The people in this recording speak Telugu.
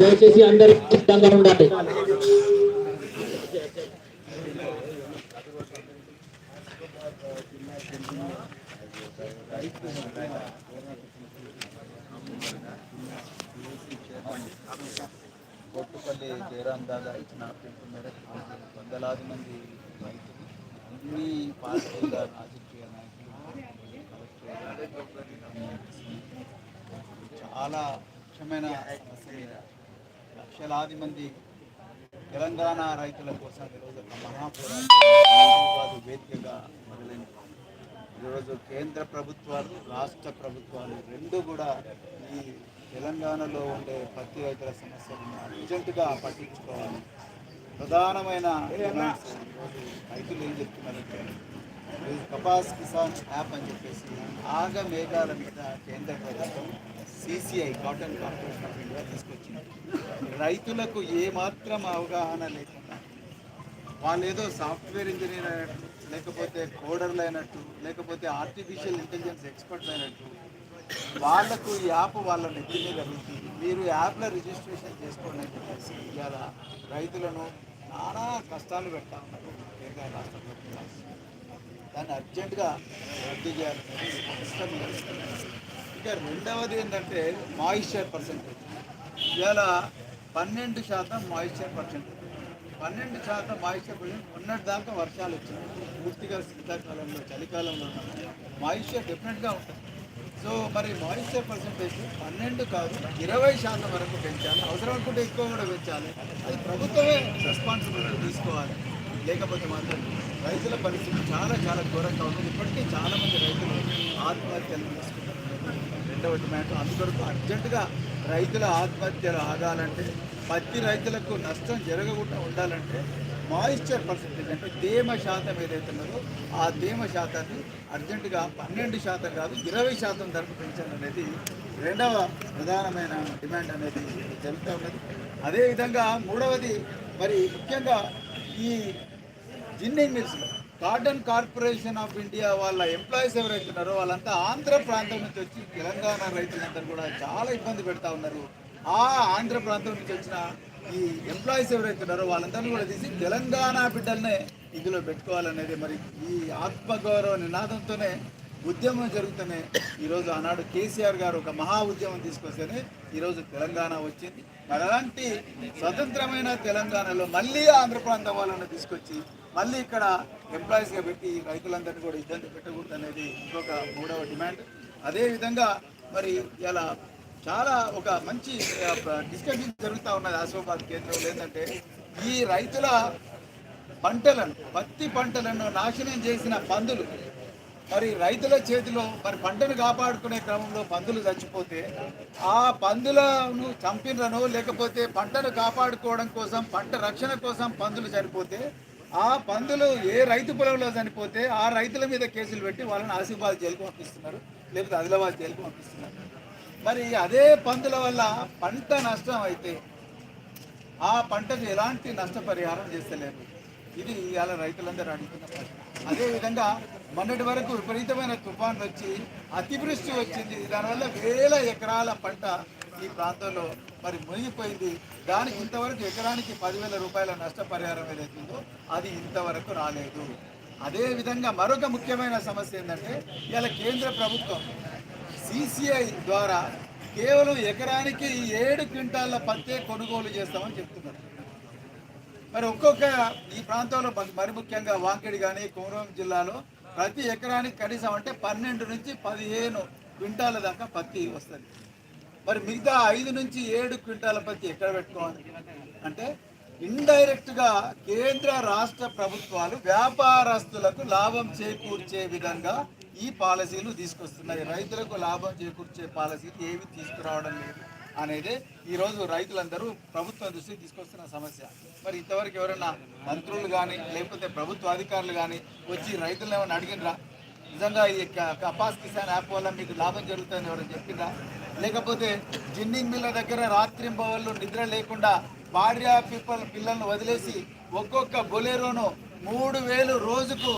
దయచేసి అందరూ సిద్ధంగా ఉండాలి గొట్టుపల్లి జయరాం దాదా ఇచ్చిన పిలుపు మేరకు వందలాది మంది రైతులు అన్ని పార్టీల రాజకీయ చాలా ముఖ్యమైన సమస్య లక్షలాది మంది తెలంగాణ రైతుల కోసం ఈరోజు మహాపోరాటం వేదికగా మొదలైంది. ఈరోజు కేంద్ర ప్రభుత్వాలు రాష్ట్ర ప్రభుత్వాలు రెండు కూడా ఈ తెలంగాణలో ఉండే పత్తి రైతుల సమస్యలను అర్జెంటుగా పట్టించుకోవాలి. ప్రధానమైన రైతులు ఏం చెప్తున్నారంటే కపాస్ కిసాన్ యాప్ అని చెప్పేసి ఆగ మేఘాల మీద కేంద్ర ప్రభుత్వం CCI cotton corporation of India తీసుకొచ్చింది. రైతులకు ఏమాత్రం అవగాహన లేకుండా వాళ్ళు ఏదో సాఫ్ట్వేర్ ఇంజనీర్ అయినట్టు లేకపోతే కోడర్లు అయినట్టు లేకపోతే ఆర్టిఫిషియల్ ఇంటెలిజెన్స్ ఎక్స్పర్ట్స్ అయినట్టు వాళ్ళకు ఈ యాప్ వాళ్ళ నెత్తి మీద రుద్ది మీరు యాప్లో రిజిస్ట్రేషన్ చేసుకోండి అని చెప్పేసి ఇవాళ రైతులను నానా కష్టాలు పెడతా ఉన్నారు. కేంద్ర రాష్ట్ర ప్రభుత్వాలు. దాన్ని అర్జెంటుగా రద్దు చేయాలి. ఇష్టం ఇక రెండవది ఏంటంటే మాయిశ్చర్ పర్సెంటేజ్ ఇవాళ పన్నెండు శాతం మాయిశ్చర్ పర్సెంటేజ్ పన్నెండు శాతం మాయిశ్చర్ పర్సెంట్ మొన్నటి దాకా వర్షాలు వచ్చినాయి. పూర్తిగా శీతాకాలంలో చలికాలంలో మాయిశ్చర్ డెఫినెట్గా ఉంటుంది. సో మరి మాయిశ్చర్ పర్సెంటేజ్ పన్నెండు కాదు ఇరవై శాతం వరకు పెంచాలి. అవసరం అనుకుంటే ఎక్కువ కూడా పెంచాలి. అది ప్రభుత్వమే రెస్పాన్సిబిలిటీ తీసుకోవాలి. లేకపోతే మాత్రం రైతుల పరిస్థితి చాలా చాలా ఘోరంగా ఉంటుంది ఇప్పటికీ చాలా మంది రైతులు ఆత్మహత్యలు తీసుకుంటారు రెండవ డిమాండ్ అందుకొరకు అర్జెంటుగా రైతుల ఆత్మహత్యలు ఆగాలంటే పత్తి రైతులకు నష్టం జరగకుండా ఉండాలంటే మాయిశ్చర్ పర్సెంటేజ్ అంటే తేమ శాతం ఏదైతే ఉన్నదో ఆ తేమ శాతాన్ని అర్జెంటుగా పన్నెండు శాతం కాదు ఇరవై శాతం ధరకు పెంచాలనేది రెండవ ప్రధానమైన డిమాండ్ అనేది జరుగుతూ ఉన్నది. అదేవిధంగా మూడవది మరి ముఖ్యంగా ఈ ginning mills. Cotton corporation of India వాళ్ళ ఎంప్లాయీస్ ఎవరైతే ఉన్నారో వాళ్ళంతా ఆంధ్ర ప్రాంతం నుంచి వచ్చి తెలంగాణ రైతులందరూ కూడా చాలా ఇబ్బంది పెడతా ఉన్నారు. ఆ ఆంధ్ర ప్రాంతం నుంచి వచ్చిన ఈ ఎంప్లాయీస్ ఎవరైతే ఉన్నారో వాళ్ళందరినీ కూడా తీసి తెలంగాణ బిడ్డలనే ఇందులో పెట్టుకోవాలనేది మరి ఈ ఆత్మగౌరవ నినాదంతోనే ఉద్యమం జరుగుతూనే ఈరోజు ఆనాడు కేసీఆర్ గారు ఒక మహా ఉద్యమం తీసుకొస్తేనే ఈరోజు తెలంగాణ వచ్చింది. మరి అలాంటి స్వతంత్రమైన తెలంగాణలో మళ్ళీ ఆంధ్ర ప్రాంతం వాళ్ళని తీసుకొచ్చి మళ్ళీ ఇక్కడ ఎంప్లాయీస్గా పెట్టి రైతులందరినీ కూడా ఇబ్బంది పెట్టకూడదు అనేది ఇంకొక మూడవ డిమాండ్. అదేవిధంగా మరి ఇలా చాలా ఒక మంచి డిస్కషన్ జరుగుతూ ఉన్నది ఆసిఫాబాద్ కేంద్రంలో. ఏంటంటే ఈ రైతుల పంటలను పత్తి పంటలను నాశనం చేసిన పందులు మరి రైతుల చేతిలో మరి పంటను కాపాడుకునే క్రమంలో పందులు చచ్చిపోతే ఆ పందులను చంపినను లేకపోతే పంటను కాపాడుకోవడం కోసం పంట రక్షణ కోసం పందులు చనిపోతే ఆ పందులు ఏ రైతు పొలంలో చనిపోతే ఆ రైతుల మీద కేసులు పెట్టి వాళ్ళని ఆసిఫాబాద్ జైలుకు పంపిస్తున్నారు లేకపోతే ఆదిలాబాద్ జైలుకు పంపిస్తున్నారు. మరి అదే పందుల వల్ల పంట నష్టం అయితే ఆ పంటకు ఎలాంటి నష్టపరిహారం చేస్తలేరు. ఇది ఇవాళ రైతులందరూ అడుగుతున్న ప్రశ్న. అదేవిధంగా మొన్నటి వరకు విపరీతమైన తుఫాన్లు వచ్చి అతివృష్టి వచ్చింది. దానివల్ల వేల ఎకరాల పంట ఈ ప్రాంతంలో మరి మునిగిపోయింది. దానికి ఇంతవరకు ఎకరానికి పదివేల రూపాయల నష్టపరిహారం ఏదైతుందో అది ఇంతవరకు రాలేదు. అదేవిధంగా మరొక ముఖ్యమైన సమస్య ఏంటంటే ఇవాళ కేంద్ర ప్రభుత్వం సిసిఐ ద్వారా కేవలం ఎకరానికి ఏడు క్వింటాల పత్తే కొనుగోలు చేస్తామని చెప్తున్నారు. మరి ఒక్కొక్క ఈ ప్రాంతంలో మరి- మరి ముఖ్యంగా వాంకిడి కానీ కుమరం జిల్లాలో ప్రతి ఎకరానికి కనీసం అంటే పన్నెండు నుంచి పదిహేను క్వింటాల దాకా పత్తి వస్తుంది. మరి మిగతా ఐదు నుంచి ఏడు క్వింటాల పత్తి ఎక్కడ పెట్టుకోవాలి? అంటే ఇండైరెక్ట్గా కేంద్ర రాష్ట్ర ప్రభుత్వాలు వ్యాపారస్తులకు లాభం చేకూర్చే విధంగా ఈ పాలసీలు తీసుకొస్తున్నాయి. రైతులకు లాభం చేకూర్చే పాలసీలు ఏవి తీసుకురావడం లేదు. అనేది ఈ రోజు రైతులందరూ ప్రభుత్వం దృష్టికి తీసుకొస్తున్న సమస్య. మరి ఇంతవరకు ఎవరైనా మంత్రులు కానీ లేకపోతే ప్రభుత్వ అధికారులు కానీ వచ్చి రైతులను ఏమైనా అడిగినరా? నిజంగా ఈ కపాస్ కిసాన్ యాప్ వల్ల మీకు లాభం జరుగుతుందని ఎవరైనా చెప్పిందా లేకపోతే జిన్నింగ్ మిల్ల దగ్గర రాత్రింబవళ్ళు నిద్ర లేకుండా భార్య పిప్పల పిల్లలను వదిలేసి ఒక్కొక్క బొలేరోను మూడు వేలు రోజుకు